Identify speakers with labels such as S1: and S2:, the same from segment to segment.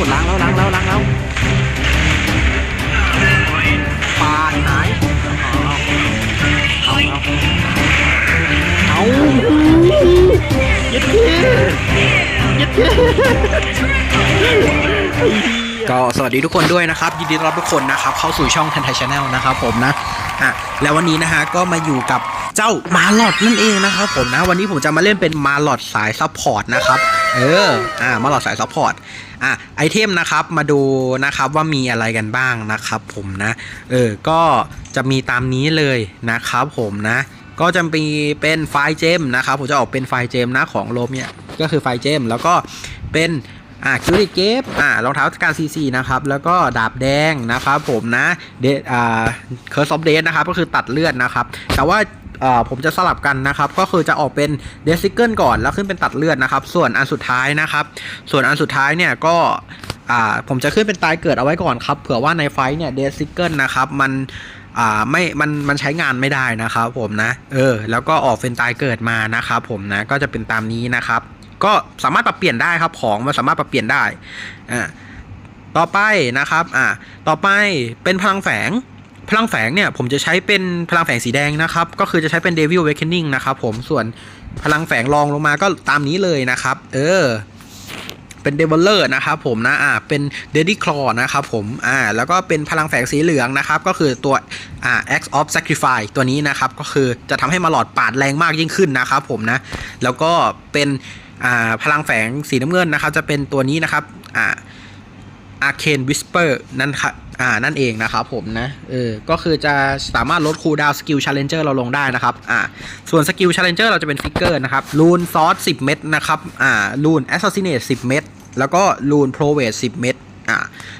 S1: กดล้างแล้วล้างแล้วล้างแล้วปาดหายเอาเอาเอาเอายึดเท่ยึดเท่ก็สวัสดีทุกคนด้วยนะครับ ยินดีต้อนรับทุกคนนะครับ เข้าสู่ช่องทันไทยชาแนลนะครับผมนะอะแล้ววันนี้นะฮะก็มาอยู่กับ เจ้ามาลอดนั่นเองนะครับผมนะวันนี้ผมจะมาเล่นเป็นมาลอดสายซัพพอร์ตนะครับเอออ่ามาหลอดสายซัพพอร์ตอะไอเทมนะครับมาดูนะครับว่ามีอะไรกันบ้างนะครับผมนะเออก็จะมีตามนี้เลยนะครับผมนะ ก็จะมีเป็นไฟล์เจมนะครับผมจะออกเป็นไฟล์เจมนะของโลมเนี่ยก็คือไฟล์เจมแล้วก็เป็นอ่าคิวริเกฟอ่ารองเท้าการซีซีนะครับ แล้วก็ดาบแดงนะครับผมนะเดอ่าเคิร์สออฟเดนะครับ ก็คือตัดเลือดนะครับ แต่ว่า อ่าผมจะสลับกันนะครับ ก็คือจะออกเป็นเดซิเกิลก่อนแล้วขึ้นเป็นตัดเลือดนะครับ ส่วนอันสุดท้ายนะครับ ส่วนอันสุดท้ายเนี่ยก็อ่าผมจะขึ้นเป็นตายเกิดเอาไว้ก่อนครับ เผื่อว่าในไฟเนี่ยเดซิเกิลนะครับมันอ่าไม่มันมันใช้งานไม่ได้นะครับผมนะ เออ แล้วก็ออกเป็นตายเกิดมานะครับผมนะก็จะเป็นตามนี้นะครับ ก็สามารถปรับเปลี่ยนได้ครับของมันสามารถปรับเปลี่ยนได้อ่าต่อไปนะครับ อ่า ต่อไปเป็นพลังแฝง พลังแฝงเนี่ยผมจะใช้เป็นพลังแฝงสีแดงนะครับ ก็คือจะใช้เป็น Devil Awakening นะครับผมส่วนพลังแฝงรองลงมาก็ตามนี้เลยนะครับ เออ เป็น d e v o l e r นะครับผมนะอ่าเป็น d e a d y Claw นะครับผมอ่าแล้วก็เป็นพลังแฝงสีเหลืองนะครับ ก็คือตัวอ่า Axe of Sacrifice ตัวนี้นะครับ ก็คือจะทำให้มาหลอดปาดแรงมากยิ่งขึ้นนะครับผมนะ แล้วก็เป็นอ่าพลังแฝงสีน้ำเงินนะครับ จะเป็นตัวนี้นะครับอ่า Arcane Whisper นั่นค่ะอ่า นั่นเองนะครับผมนะ เออ ก็คือจะสามารถลดคูลดาวน์สกิลชาเลนเจอร์เราลงได้นะครับ อ่า ส่วนสกิลชาเลนเจอร์เราจะเป็นฟิกเกอร์นะครับ ลูนซอส10 เม็ดนะครับ อ่า ลูนแอสซัสซิเนต10 เม็ด แล้วก็ลูนโปรเวท10 เม็ด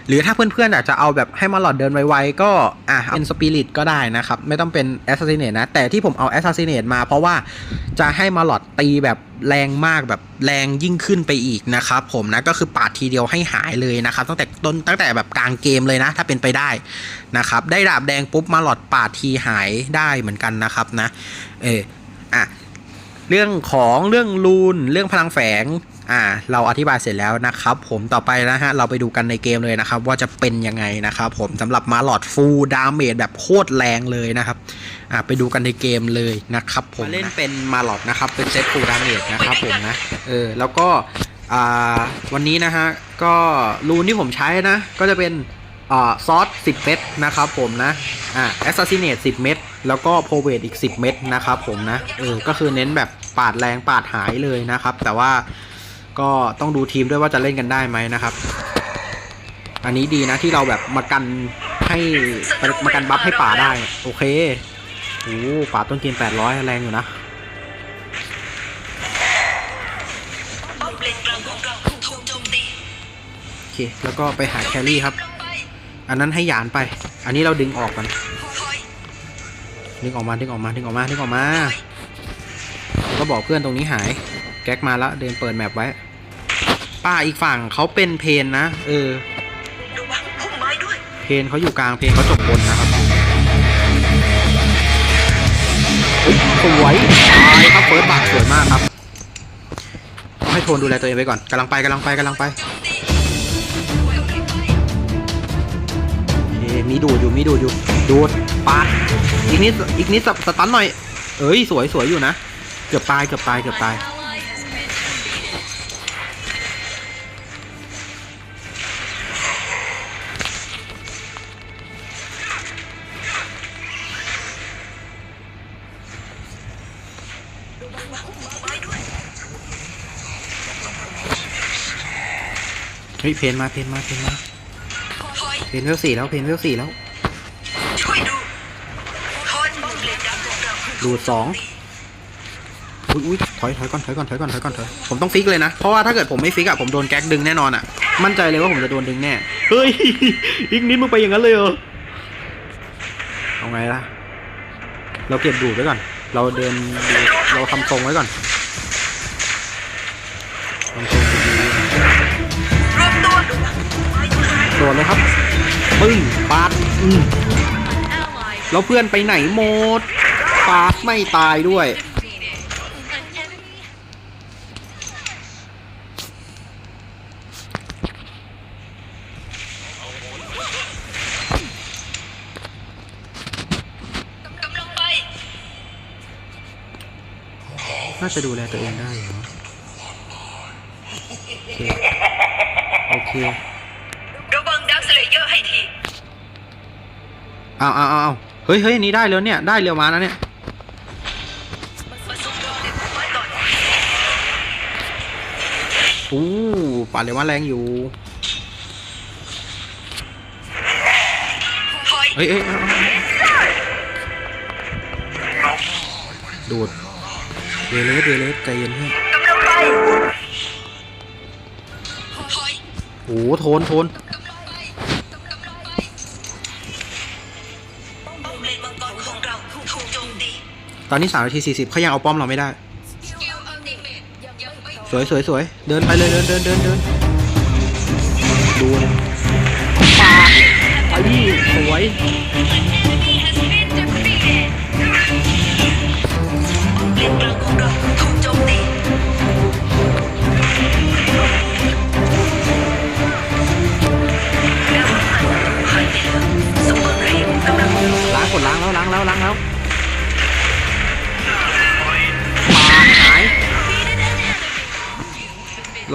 S1: หรือถ้าเพื่อนๆอยากจะเอาแบบให้มาหลอดเดินไวๆก็อ่าเป็นสปิริตก็ได้นะครับ ไม่ต้องเป็นแอสซัสซิเนตนะ แต่ที่ผมเอาแอสซัสซิเนตมาเพราะว่าจะให้มาหลอดตีแบบแรงมากแบบแรงยิ่งขึ้นไปอีกนะครับผมนะก็คือปาดทีเดียวให้หายเลยนะครับ ตั้งแต่ต้นตั้งแต่แบบกลางเกมเลยนะ ถ้าเป็นไปได้นะครับ ได้ดาบแดงปุ๊บมาหลอดปาดทีหายได้เหมือนกันนะครับนะ เอออะเรื่องของเรื่องรูนเรื่องพลังแฝง อ่า เราอธิบายเสร็จแล้วนะครับ ผมต่อไปนะฮะ เราไปดูกันในเกมเลยนะครับ ว่าจะเป็นยังไงนะครับผมสำหรับมาหลอดฟูลดาเมจแบบโคตรแรงเลยนะครับ อ่า ไปดูกันในเกมเลยนะครับ ผมเล่นเป็นมาหลอดนะครับ เป็นเซตฟูลดาเมจนะครับผมนะ เออ แล้วก็ อ่า วันนี้นะฮะ ก็รูนที่ผมใช้นะ ก็จะเป็นอ่าซอส10 เม็ดนะครับผมนะ อ่าแอสซัสซิเนต10 เม็ด แล้วก็โพเวตอีก 10 เม็ดนะครับผมนะ เออ ก็คือเน้นแบบปาดแรงปาดหายเลยนะครับ แต่ว่า ก็ต้องดูทีมด้วยว่าจะเล่นกันได้ไหมนะครับ อันนี้ดีนะที่เราแบบมากันให้มากันบัฟให้ป่าได้ โอเคโอ้ป่าต้นเกม800 แรงอยู่นะ
S2: ป้อมเลนกลางองเราถูกโจมตี
S1: โอเคแล้วก็ไปหาแครี่ครับ อันนั้นให้หยานไป อันนี้เราดึงออกกันดึงออกมาดึงออกมาดึงออกมาดึงออกมาแล้วก็บอกเพื่อนตรงนี้หาย แก๊กมาแล้วเดินเปิดแมปไว้ ป้าอีกฝั่งเขาเป็นเพนนะ เออเพนเขาอยู่กลางเพนเขาจบบนนะครับสวยตายครับเฟิร์สบักสวยมากครับ ให้โทนดูแลตัวเองไว้ก่อนกำลังไปกำลังไปกำลังไปเอมีดูดอยู่มีดูดอยู่ดูดปาดอีกนิดอีกนิดสตันหน่อย เอ้ยสวยสวยอยู่นะ เกือบตายเกือบตายเกือบตาย เฮ้ยเพนมาเพนมาเพนมา
S2: ถอย
S1: เพนเวลสี่แล้วเพนเวลสี่แล้ว
S2: ช่วยดูถอยป้อมเลนกลางของเรา
S1: ดูดสองอุ้ยอุ้ยถอยถอยก่อนถอยก่อนถอยก่อนถอยก่อนถอยผมต้องฟิกเลยนะ เพราะว่าถ้าเกิดผมไม่ฟิกอะผมโดนแก๊กดึงแน่นอนอะมั่นใจเลยว่าผมจะโดนดึงแน่ เฮ้ย อีกนิดมึงไปอย่างนั้นเลยเหรอ เอาไงล่ะ เราเก็บดูดไว้ก่อน เราเดินดูเราทำทรงไว้ก่อน โดนเลยครับ ปึ้งปาดอืมแล้วเพื่อนไปไหนหมด ปาดไม่ตายด้วย น่าจะดูแลตัวเองได้เหรอโอเคโอเค
S2: เอา
S1: เอาเอาเฮ้ยเฮ้ยนี้ได้แล้วเนี่ย ได้เร็วมานะเนี่ย
S2: โดนเด็กไว้ก่อน
S1: อู้ป่าเร็วมาแรงอยู่ เฮ้ยเฮ้ยดูดเวเลสเวเลสใจเย็นเพื่อน
S2: กำลังไปถอย
S1: โอ้โหโทนโทน
S2: ป้อมเลนมังกรของเราถูกโจมตี
S1: ตอนนี้สามนาทีสี่สิบเขายังเอาป้อมเราไม่ได้
S2: สกิลอัลติเมตยังไม่
S1: สวยสวยสวยเดินไปเลยเดินเดินเดินเดินดูเลยปาไปดิสวย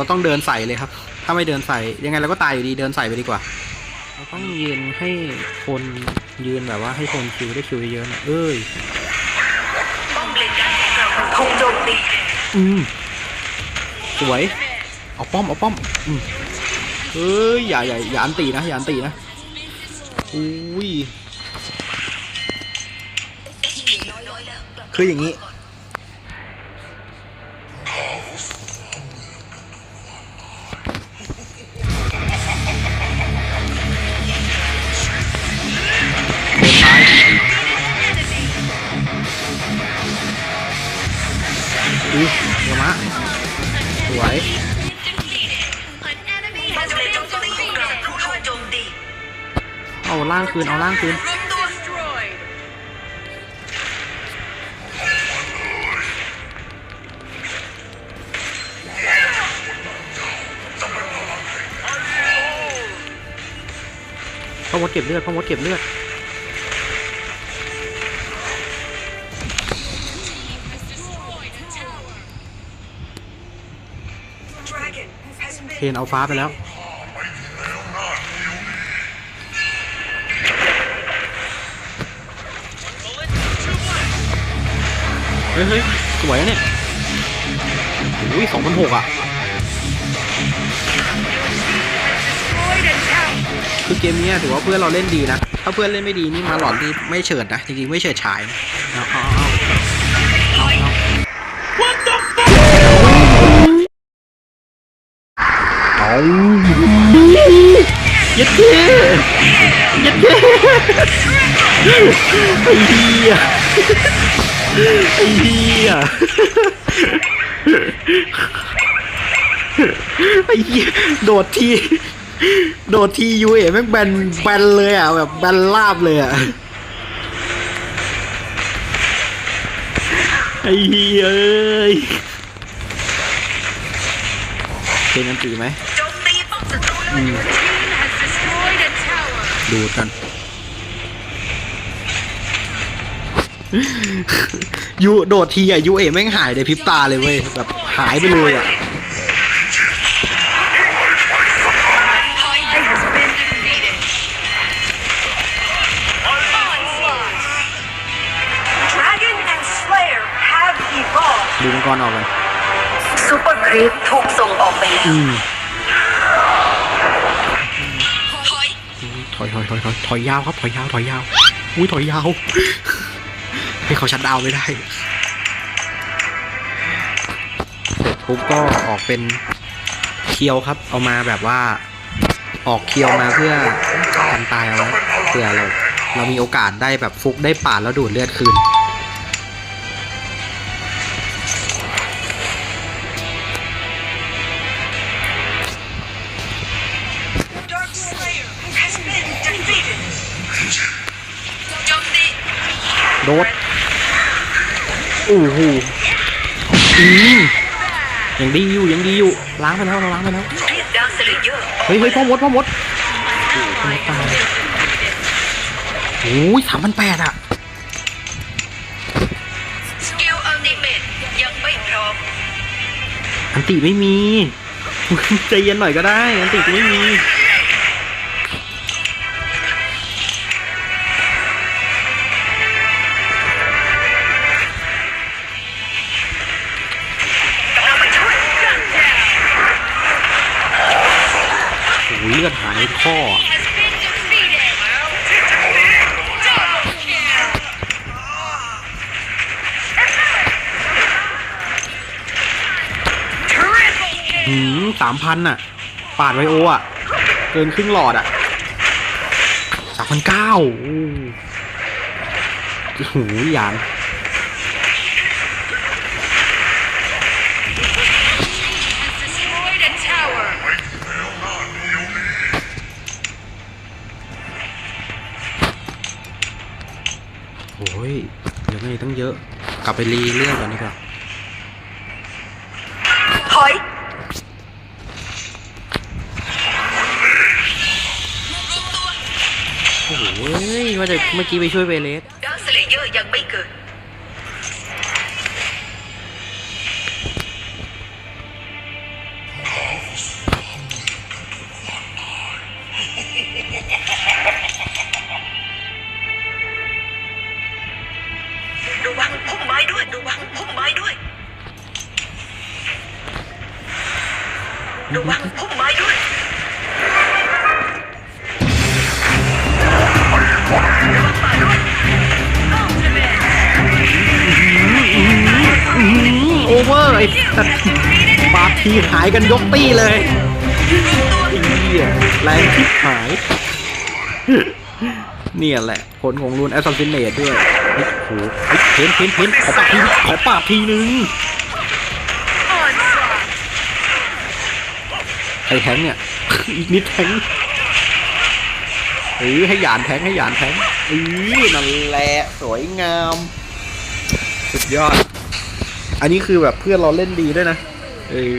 S2: เราต้อง
S1: เดินใส่เลยครับ ถ้าไม่เดินใส่ยังไงเราก็ตายอยู่ดีเดินใส่ไปดีกว่า เราต้องยืนให้คนยืนแบบว่าให้คนคิวได้คิวเยอะๆน่อยเอ้ย
S2: ป้อมเลนกลางโจมตี
S1: อืมสวย เอาป้อม เอาป้อม อืมเอ้ย อย่าอย่าอย่าอันตีนะ อย่าอันตีนะ อุ้ย คืออย่างนี้ คืน เอาล่างคืน
S2: รวมตัว
S1: พ่อมดเก็บเลือดพ่อมดเก็บเลือดเทนเอาฟ้าไปแล้ว เฮ้ยเฮ้ยสวยนะเนี่ยอุ้ยสองพันหกอะ คือเกมเนี้ยถือว่าเพื่อนเราเล่นดีนะ ถ้าเพื่อนเล่นไม่ดีนี่มาหลอนนี่ไม่เฉิดนะ จริงๆ ไม่เฉิดฉายนะเอาเอาเอาเอาเอาเอายัดเท่ยัดเท่ไอ้เหี้ย ไอ้เหี้ยไอ้เหี้ยโดดที โดดทียูเอแม่งแบนแบนเลยอะแบบแบนลาบเลยอะไอ้เหี้ยเอ้ยเพลงนันตีไหม
S2: โจมตีป้อมศัตรู
S1: อืมดูดกัน ยูโดดทีอะยูเอแม่งหายในพริบตาเลยเว้ยแบบหายไปเลยอะ
S2: ดราก้อนแอนด์สเลเยอร์ have evolved
S1: ดูมังกรออกกัน
S2: ซูเปอร์ครีปถูกส่งออกไปแล้ว
S1: อืม
S2: ถอย
S1: ถอยถอยถอยถอยถอยยาวครับถอยยาวถอยยาวอุ้ยถอยยาว ให้เขาชัดดาวไม่ได้ เสร็จปุ๊บก็ออกเป็นเคียวครับ เอามาแบบว่าออกเคียวมาเพื่อกันตายเอาไว้เผื่อเราเรามีโอกาสได้แบบฟุกได้ปาดแล้วดูดเลือดคืน
S2: โด
S1: ดโอ้โหอืมยังดีอยู่ยังดีอยู่ล้างไปแล้วเราล้างไปแล้ว
S2: เรียกดาวสเลเยอร์
S1: เฮ้ยเฮ้ยพ่อมดพ่อมดโอ้โหพ่อมดตายโอ้ยสามพันแปดอะ
S2: สกิลอัลติเมตยังไม่พร้อม
S1: อันติไม่มีใจเย็นหน่อยก็ได้ อันติไม่มี หายข้อหืมสามพันอะ ปาดไวโออะ เกินครึ่งหลอดอะสามพันเก้าโอ้โหยาน
S2: destroyed a tower
S1: โอ้ยเดี๋ยวไม่ตั้งเยอะ กลับไปรีเรื่องกันดีกว่า
S2: ถอย
S1: โอ้โหว่าจะเมื่อกี้ไปช่วยเวเลส
S2: ดาร์คสเลเยอร์ยังไม่เกิด ระวังพุ่มไม้ด้วย
S1: โอเวอร์ไอ้สัตว์บาดทีหายกันยกตี้เลยไอ้เหี้ยแรงทิบหาย เนี่ยแหละ ผลของรูนแอสซัสซินเนตด้วยเฮ้โหเฮ้ยเพ้นเพนเพนขอปาทีขอปาทีนึง ใครแทงเนี่ย อีกนิดแทงเออให้หยานแทงให้หยานแทงเออนั่นแหละสวยงาม สุดยอด อันนี้คือแบบเพื่อนเราเล่นดีด้วยนะเออ